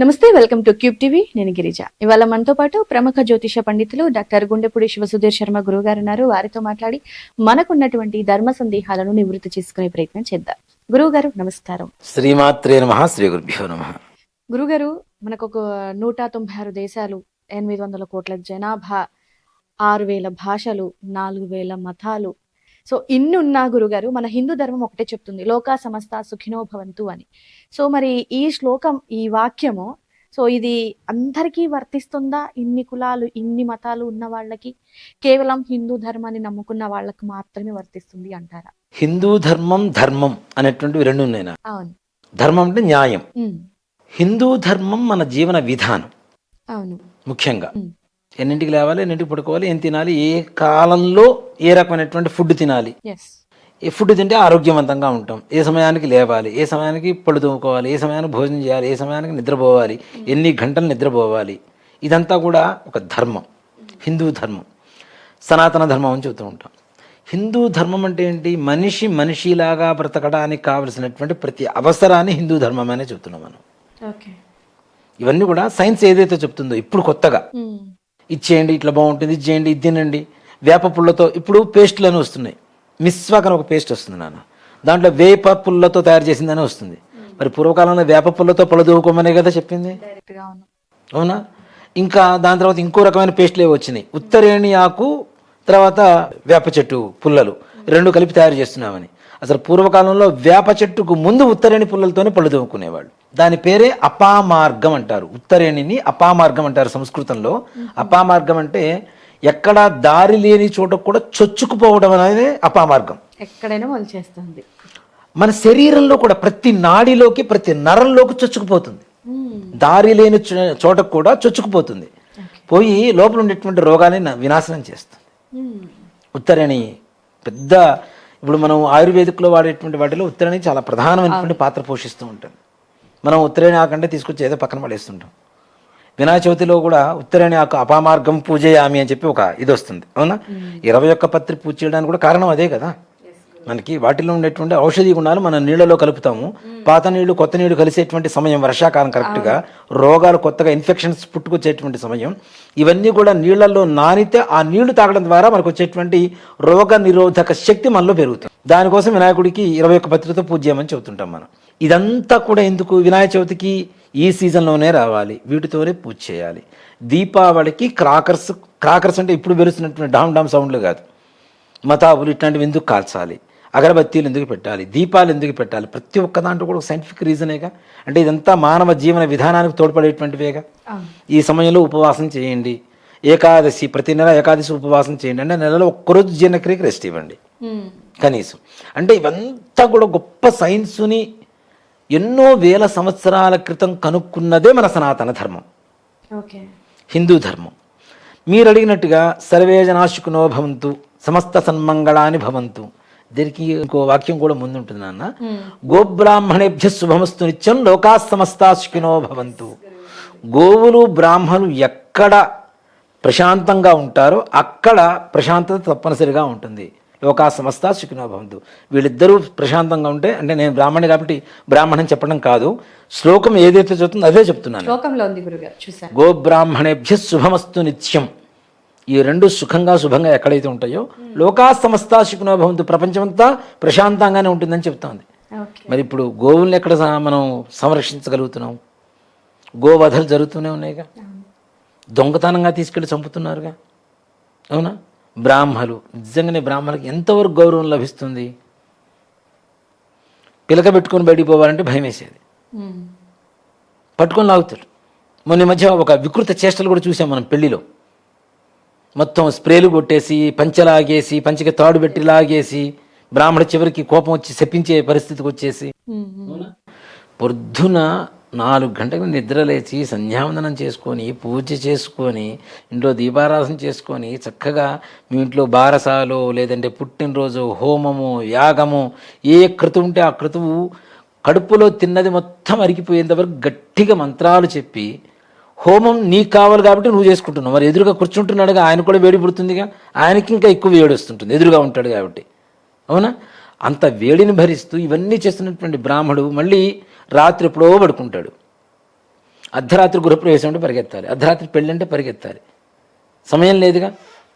నమస్తే welcome to cube TV. నేను గిరిజ. ఇవాళ మనతో పాటు ప్రముఖ జ్యోతిష పండితులు డాక్టర్ గుండెపూడి శివసుధీర్ శర్మ గురువు గారు ఉన్నారు. వారితో మాట్లాడి మనకున్నటువంటి ధర్మ సందేహాలను నివృత్తి చేసుకునే ప్రయత్నం చేద్దాం. గురువు గారు నమస్కారం. శ్రీమాత్రే నమ శ్రీ గురుభ్యో నమ. గురుగారు మనకు ఒక నూట తొంభై ఆరు దేశాలు ఎనిమిది వందల కోట్ల జనాభా ఆరు వేల భాషలు నాలుగు వేల మతాలు సో ఇన్ని ఉన్నా గురుగారు మన హిందూ ధర్మం ఒకటే చెప్తుంది లోకా సమస్త సుఖినో భవంతు అని. సో మరి ఈ శ్లోకం ఈ వాక్యము సో ఇది అందరికీ వర్తిస్తుందా? ఇన్ని కులాలు ఇన్ని మతాలు ఉన్న వాళ్ళకి? కేవలం హిందూ ధర్మాన్ని నమ్ముకున్న వాళ్ళకి మాత్రమే వర్తిస్తుంది అంటారా? హిందూ ధర్మం ధర్మం అనేటువంటివి రెండు ఉన్నాయి. అవును. ధర్మం అంటే న్యాయం. హిందూ ధర్మం మన జీవన విధానం. అవును. ముఖ్యంగా. ఎన్నింటికి లేవాలి ఎన్నింటికి పడుకోవాలి ఏం తినాలి ఏ కాలంలో ఏ రకమైనటువంటి ఫుడ్ తినాలి. ఏ ఫుడ్ తింటే ఆరోగ్యవంతంగా ఉంటాం. ఏ సమయానికి లేవాలి ఏ సమయానికి పళ్ళు తోముకోవాలి ఏ సమయానికి భోజనం చేయాలి ఏ సమయానికి నిద్రపోవాలి ఎన్ని గంటలు నిద్రపోవాలి ఇదంతా కూడా ఒక ధర్మం. హిందూ ధర్మం. సనాతన ధర్మం అని చెబుతూ ఉంటాం. హిందూ ధర్మం అంటే ఏంటి? మనిషి మనిషిలాగా బ్రతకడానికి కావలసినటువంటి ప్రతి అవసరాన్ని హిందూ ధర్మం అనే చెబుతున్నాం మనం. ఇవన్నీ కూడా సైన్స్ ఏదైతే చెప్తుందో ఇప్పుడు కొత్తగా. ఉమ్, ఇచ్చేయండి ఇట్లా బాగుంటుంది ఇది చేయండి ఇది తినండి. వేప పుల్లతో ఇప్పుడు పేస్టులు అని వస్తున్నాయి. మిస్వాక్ అని ఒక పేస్ట్ వస్తుంది నాన్న. దాంట్లో వేప పుల్లతో తయారు చేసిందని వస్తుంది. మరి పూర్వకాలంలో వేప పుల్లతో పళ్ళు దూకోమనే కదా చెప్పింది? అవును. అవునా? ఇంకా దాని తర్వాత ఇంకో రకమైన పేస్టులు ఏవో వచ్చినాయి. ఉత్తరేణి ఆకు తర్వాత వేప చెట్టు పుల్లలు. రెండు కలిపి తయారు చేస్తున్నామని. అసలు పూర్వకాలంలో వేప చెట్టుకు ముందు ఉత్తరేణి పుల్లలతోనే పళ్ళు తోముకునేవాళ్ళు. దాని పేరే అపామార్గం అంటారు. ఉత్తరేణిని అపామార్గం అంటారు సంస్కృతంలో. అపామార్గం అంటే ఎక్కడ దారి లేని చోట కూడా చొచ్చుకుపోవడం అనేది అపామార్గం. ఎక్కడైనా మొదలు చేస్తుంది. మన శరీరంలో కూడా ప్రతి నాడిలోకి ప్రతి నరంలోకి చొచ్చుకుపోతుంది. దారి లేని చో- చోటకు కూడా చొచ్చుకుపోతుంది. పోయి లోపల ఉండేటువంటి రోగాన్ని వినాశనం చేస్తుంది. ఉత్తరేణి పెద్ద ఇప్పుడు మనం ఆయుర్వేదిక్లో వాడేటువంటి వాటిలో ఉత్తరేణి చాలా ప్రధానమైనటువంటి పాత్ర పోషిస్తూ ఉంటుంది. మనం ఉత్తరేణి ఆకంటే తీసుకొచ్చి ఏదో పక్కన పడేస్తుంటాం. వినాయక చవితిలో కూడా ఉత్తరేణి ఆకు అపామార్గం పూజయామి అని చెప్పి ఒక ఇది వస్తుంది. అవునా? ఇరవై ఒక్క పత్రి పూజ చేయడానికి కూడా కారణం అదే కదా. మనకి వాటిలో ఉండేటువంటి ఔషధి గుణాలు మనం నీళ్ళలో కలుపుతాము. పాత నీళ్ళు కొత్త నీళ్ళు కలిసేటువంటి సమయం వర్షాకాలం కరెక్ట్గా రోగాలు కొత్తగా ఇన్ఫెక్షన్స్ పుట్టుకొచ్చేటువంటి సమయం. ఇవన్నీ కూడా నీళ్ళలో నానితే ఆ నీళ్ళు తాగడం ద్వారా మనకు వచ్చేటువంటి రోగ నిరోధక శక్తి మనలో పెరుగుతుంది. దానికోసం వినాయకుడికి ఇరవై ఒక్క పత్రికతో పూజ చేయమని చెబుతుంటాం మనం. ఇదంతా కూడా ఎందుకు? వినాయక చవితికి ఈ సీజన్లోనే రావాలి. వీటితోనే పూజ చేయాలి. దీపావళికి క్రాకర్స్ క్రాకర్స్ అంటే ఇప్పుడు వెలుస్తున్నటువంటి డామ్ డామ్ సౌండ్లు కాదు. మతాబులు ఇట్లాంటివి ఎందుకు కాల్చాలి? అగరబత్తీలు ఎందుకు పెట్టాలి? దీపాలు ఎందుకు పెట్టాలి? ప్రతి ఒక్క దాంట్లో కూడా సైంటిఫిక్ రీజనేగా అంటే ఇదంతా మానవ జీవన విధానానికి తోడ్పడేటువంటివేగా? ఈ సమయంలో ఉపవాసం చేయండి. ఏకాదశి ప్రతి నెల ఏకాదశి ఉపవాసం చేయండి. అంటే నెలలో ఒక్కరోజు జీర్ణక్రియకి రెస్ట్ ఇవ్వండి. కనీసం. అంటే ఇవంతా కూడా గొప్ప సైన్సుని ఎన్నో వేల సంవత్సరాల క్రితం కనుక్కున్నదే మన సనాతన ధర్మం. ఓకే. హిందూ ధర్మం. మీరు అడిగినట్టుగా సర్వే జనాశుకునో భవంతు సమస్త సన్మంగళాని భవంతు దీనికి ఇంకో వాక్యం కూడా ముందుంటుంది నాన్న. గోబ్రాహ్మణేభ్య శుభమస్తు నిత్యం లోకా సమస్తా సుఖినో భవంతు. గోవులు బ్రాహ్మణులు ఎక్కడ ప్రశాంతంగా ఉంటారో అక్కడ ప్రశాంతత తప్పనిసరిగా ఉంటుంది. లోకా సమస్త సుఖినో భవంతు. వీళ్ళిద్దరూ ప్రశాంతంగా ఉంటే అంటే నేను బ్రాహ్మణి కాబట్టి బ్రాహ్మణం చెప్పడం కాదు. శ్లోకం ఏదైతే చెప్తుందో అదే చెప్తున్నాను. గోబ్రాహ్మణేభ్య శుభమస్తు నిత్యం. ఈ రెండు సుఖంగా శుభంగా ఎక్కడైతే ఉంటాయో లోకా సమస్త సుఖినో భవంతు ప్రపంచమంతా ప్రశాంతంగానే ఉంటుందని చెప్తోంది. మరి ఇప్పుడు గోవుల్ని ఎక్కడ మనం సంరక్షించగలుగుతున్నాం? గోవధలు జరుగుతూనే ఉన్నాయిగా. దొంగతనంగా తీసుకెళ్ళి చంపుతున్నారుగా. అవునా? బ్రాహ్మలు. నిజంగానే బ్రాహ్మణులకు ఎంతవరకు గౌరవం లభిస్తుంది? పిలక పెట్టుకొని బయటికి పోవాలంటే భయం వేసేది పట్టుకొని లాగుతాడు. మొన్న మధ్య ఒక వికృత చేష్టలు కూడా చూసాం మనం పెళ్ళిలో. మొత్తం స్ప్రేలు కొట్టేసి పంచె లాగేసి పంచెకి తాడు పెట్టి లాగేసి బ్రాహ్మణ చివరికి కోపం వచ్చి శపించే పరిస్థితికి వచ్చేసి. పొద్దున నాలుగు గంటలకు నిద్ర లేచి సంధ్యావందనం చేసుకొని పూజ చేసుకొని ఇంట్లో దీపారాధన చేసుకొని చక్కగా మీ ఇంట్లో బారసాలు లేదంటే పుట్టినరోజు హోమము యాగము ఏ క్రతువు ఉంటే ఆ క్రతువు కడుపులో తిన్నది మొత్తం అరిగిపోయేంత వరకు గట్టిగా మంత్రాలు చెప్పి హోమం నీకు కావాలి కాబట్టి నువ్వు చేసుకుంటున్నావు. మరి ఎదురుగా కూర్చుంటున్నాడుగా ఆయన కూడా వేడి పుడుతుందిగా? ఆయనకి ఇంకా ఎక్కువ వేడి వస్తుంటుంది. ఎదురుగా ఉంటాడు కాబట్టి. అవునా? అంత వేడిని భరిస్తూ ఇవన్నీ చేస్తున్నటువంటి బ్రాహ్మడు మళ్ళీ రాత్రి ఎప్పుడో పడుకుంటాడు. అర్ధరాత్రి గృహప్రవేశం అంటే పరిగెత్తాలి. అర్ధరాత్రి పెళ్ళి అంటే పరిగెత్తాలి. సమయం లేదుగా?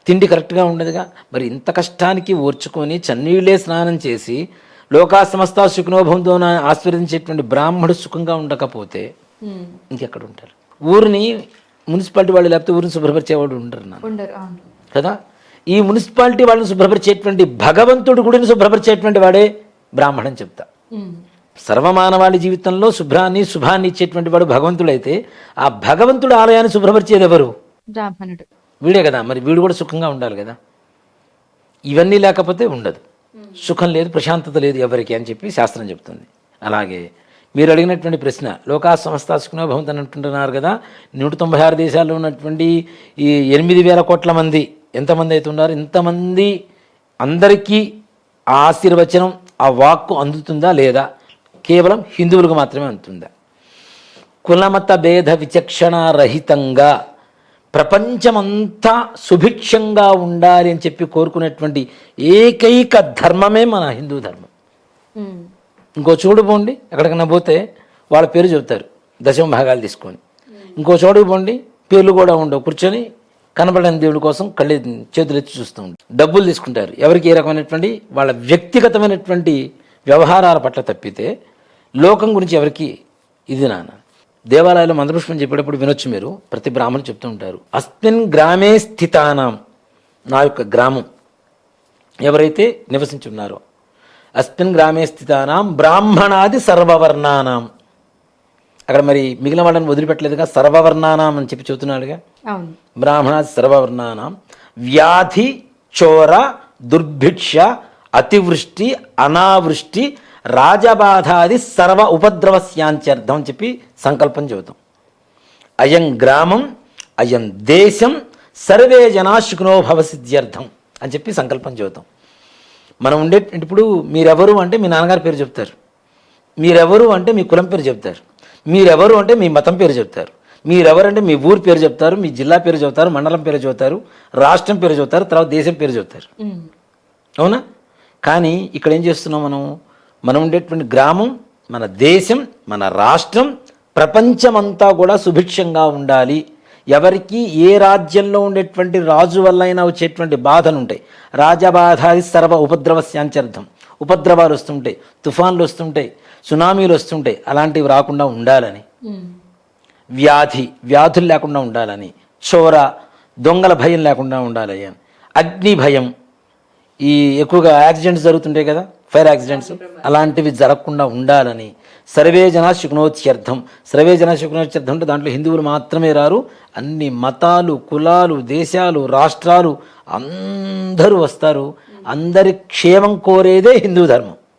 తిండి కరెక్ట్గా ఉండదుగా? మరి ఇంత కష్టానికి ఓర్చుకొని చన్నీళ్ళే స్నానం చేసి లోకా సమస్త సుఖనోభవంతో ఆస్వాదించేటువంటి బ్రాహ్మడు సుఖంగా ఉండకపోతే. ఇంకెక్కడ ఉంటారు? ఊరిని మున్సిపాలిటీ వాళ్ళు లేకపోతే ఊరిని శుభ్రపరిచేవాడు ఉండరు ఉండరు కదా? ఈ మున్సిపాలిటీ వాళ్ళని శుభ్రపరిచేటువంటి భగవంతుడు గుడిని శుభ్రపరిచేటువంటి వాడే బ్రాహ్మణం చెప్తా. సర్వమానవాళి జీవితంలో శుభ్రాన్ని శుభాన్ని ఇచ్చేటువంటి వాడు భగవంతుడైతే ఆ భగవంతుడు ఆలయాన్ని శుభ్రపరిచేది ఎవరు? బ్రాహ్మణుడు. వీడే కదా మరి వీడు కూడా సుఖంగా ఉండాలి కదా? ఇవన్నీ లేకపోతే ఉండదు. సుఖం లేదు ప్రశాంతత లేదు ఎవరికి అని చెప్పి శాస్త్రం చెప్తుంది. అలాగే మీరు అడిగినటువంటి ప్రశ్న లోకా సంస్థ సుఖనో భవంతి అని అంటుంటున్నారు కదా నూట తొంభై ఆరు దేశాల్లో ఉన్నటువంటి ఈ ఎనిమిది వేల కోట్ల మంది ఎంతమంది అయితే ఉన్నారు? ఇంతమంది అందరికీ ఆ ఆశీర్వచనం ఆ వాక్కు అందుతుందా లేదా? కేవలం హిందువులకు మాత్రమే అందుతుందా? కులమత భేద విచక్షణ రహితంగా ప్రపంచమంతా సుభిక్షంగా ఉండాలి అని చెప్పి కోరుకునేటువంటి ఏకైక ధర్మమే మన హిందూ ధర్మం. ఇంకో చోటు పోండి ఎక్కడికైనా పోతే వాళ్ళ పేరు చెబుతారు. దశమ భాగాలు తీసుకొని. ఇంకో చోటుకు పోండి పేర్లు కూడా ఉండవు. కూర్చొని కనబడని దేవుడి కోసం కళ్ళు చేతులు ఎత్తి చూస్తూ ఉంటారు డబ్బులు తీసుకుంటారు. ఎవరికి ఏ రకమైనటువంటి వాళ్ళ వ్యక్తిగతమైనటువంటి వ్యవహారాల పట్ల తప్పితే లోకం గురించి ఎవరికి ఇది నాన్న. దేవాలయాలు మంత్రపుష్పం చెప్పేటప్పుడు వినొచ్చు మీరు. ప్రతి బ్రాహ్మణులు చెప్తూ ఉంటారు. అస్మిన్ గ్రామే స్థితానం. నా యొక్క గ్రామం. ఎవరైతే నివసించున్నారో అస్మిన్ గ్రామే స్థితానాం బ్రాహ్మణాది సర్వవర్ణానాం. అక్కడ మరి మిగిలిన వాళ్ళని వదిలిపెట్టలేదుగా సర్వవర్ణానాం అని చెప్పి చెబుతున్నాడుగా. బ్రాహ్మణాది సర్వవర్ణానాం. వ్యాధి చోర దుర్భిక్ష అతివృష్టి అనావృష్టి రాజబాధాది సర్వ ఉపద్రవస్యాంత్యర్థం అని చెప్పి సంకల్పం చెబుతాం. అయం గ్రామం అయం దేశం సర్వే జనా శుకునో భవసిద్ధ్యర్థం అని చెప్పి సంకల్పం చెబుతాం. మనం ఉండే ఇప్పుడు మీరెవరు అంటే మీ నాన్నగారి పేరు చెప్తారు. మీరెవరు అంటే మీ కులం పేరు చెప్తారు. మీరెవరు అంటే మీ మతం పేరు చెప్తారు. మీరెవరంటే మీ ఊరి పేరు చెప్తారు మీ జిల్లా పేరు చెబుతారు మండలం పేరు చెబుతారు రాష్ట్రం పేరు చెబుతారు తర్వాత దేశం పేరు చెబుతారు. అవునా? కానీ ఇక్కడ ఏం చేస్తున్నాం మనం? మనం ఉండేటువంటి గ్రామం మన దేశం మన రాష్ట్రం ప్రపంచమంతా కూడా సుభిక్షంగా ఉండాలి. ఎవరికి ఏ రాజ్యంలో ఉండేటువంటి రాజు వల్ల అయినా వచ్చేటువంటి బాధలు ఉంటాయి రాజబాధాది సర్వ ఉపద్రవస్యాంచర్థం ఉపద్రవాలు వస్తుంటాయి తుఫాన్లు వస్తుంటాయి సునామీలు వస్తుంటాయి. అలాంటివి రాకుండా ఉండాలని. వ్యాధి వ్యాధులు లేకుండా ఉండాలని. చోర దొంగల భయం లేకుండా ఉండాలి అని అగ్ని భయం ఈ ఎక్కువగా యాక్సిడెంట్స్ జరుగుతుంటాయి కదా? ఫైర్ యాక్సిడెంట్స్ అలాంటివి జరగకుండా ఉండాలని సర్వే జన శుకునోత్యర్థం సర్వే జన శుకునోత్యర్థం అంటే దాంట్లో హిందువులు మాత్రమే రారు. అన్ని మతాలు కులాలు దేశాలు రాష్ట్రాలు అందరూ వస్తారు. అందరి క్షేమం కోరేదే హిందూ ధర్మం.